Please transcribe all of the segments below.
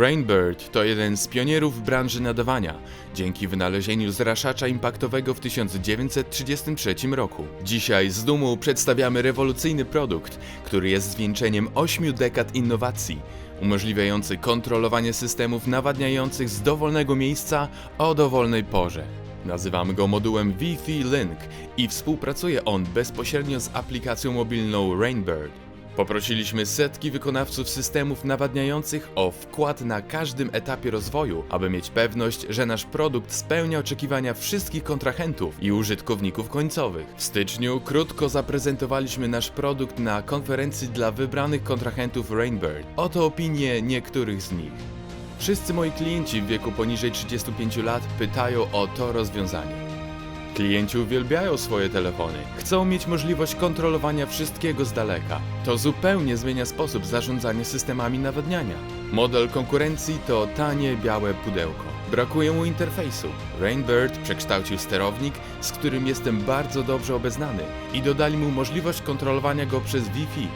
Rainbird to jeden z pionierów branży nadawania, dzięki wynalezieniu zraszacza impaktowego w 1933 roku. Dzisiaj z dumą przedstawiamy rewolucyjny produkt, który jest zwieńczeniem ośmiu dekad innowacji, umożliwiający kontrolowanie systemów nawadniających z dowolnego miejsca o dowolnej porze. Nazywamy go modułem Wi-Fi Link i współpracuje on bezpośrednio z aplikacją mobilną Rainbird. Poprosiliśmy setki wykonawców systemów nawadniających o wkład na każdym etapie rozwoju, aby mieć pewność, że nasz produkt spełnia oczekiwania wszystkich kontrahentów i użytkowników końcowych. W styczniu krótko zaprezentowaliśmy nasz produkt na konferencji dla wybranych kontrahentów Rainbird. Oto opinie niektórych z nich. Wszyscy moi klienci w wieku poniżej 35 lat pytają o to rozwiązanie. Klienci uwielbiają swoje telefony, chcą mieć możliwość kontrolowania wszystkiego z daleka. To zupełnie zmienia sposób zarządzania systemami nawadniania. Model konkurencji to tanie, białe pudełko. Brakuje mu interfejsu. Rainbird przekształcił sterownik, z którym jestem bardzo dobrze obeznany i dodali mu możliwość kontrolowania go przez Wi-Fi.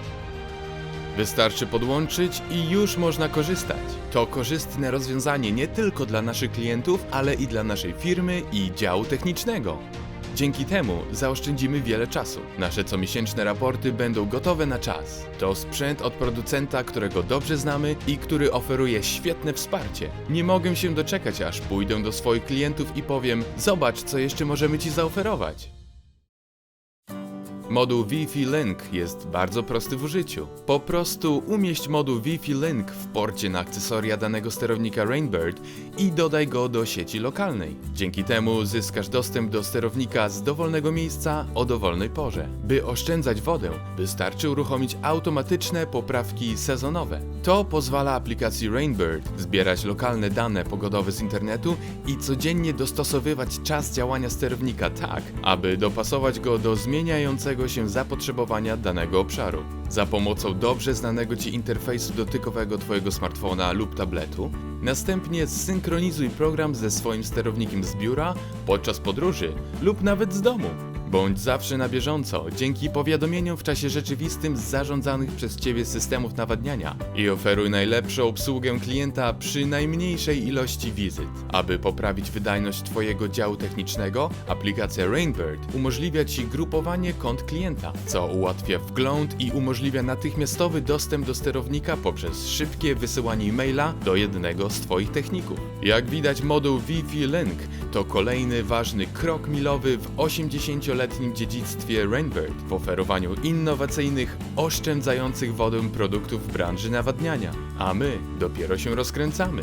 Wystarczy podłączyć i już można korzystać. To korzystne rozwiązanie nie tylko dla naszych klientów, ale i dla naszej firmy i działu technicznego. Dzięki temu zaoszczędzimy wiele czasu. Nasze comiesięczne raporty będą gotowe na czas. To sprzęt od producenta, którego dobrze znamy i który oferuje świetne wsparcie. Nie mogę się doczekać, aż pójdę do swoich klientów i powiem: Zobacz, co jeszcze możemy Ci zaoferować. Moduł Wi-Fi Link jest bardzo prosty w użyciu. Po prostu umieść moduł Wi-Fi Link w porcie na akcesoria danego sterownika Rainbird i dodaj go do sieci lokalnej. Dzięki temu zyskasz dostęp do sterownika z dowolnego miejsca o dowolnej porze. By oszczędzać wodę, wystarczy uruchomić automatyczne poprawki sezonowe. To pozwala aplikacji Rainbird zbierać lokalne dane pogodowe z internetu i codziennie dostosowywać czas działania sterownika tak, aby dopasować go do zmieniającego się zapotrzebowania danego obszaru. Za pomocą dobrze znanego Ci interfejsu dotykowego Twojego smartfona lub tabletu, następnie zsynchronizuj program ze swoim sterownikiem z biura, podczas podróży lub nawet z domu. Bądź zawsze na bieżąco dzięki powiadomieniom w czasie rzeczywistym z zarządzanych przez Ciebie systemów nawadniania i oferuj najlepszą obsługę klienta przy najmniejszej ilości wizyt. Aby poprawić wydajność Twojego działu technicznego, aplikacja Rainbird umożliwia Ci grupowanie kont klienta, co ułatwia wgląd i umożliwia natychmiastowy dostęp do sterownika poprzez szybkie wysyłanie e-maila do jednego z Twoich techników. Jak widać, moduł Wi-Fi Link to kolejny ważny krok milowy w 80-letnim dziedzictwie Rainbird w oferowaniu innowacyjnych, oszczędzających wodę produktów branży nawadniania. A my dopiero się rozkręcamy.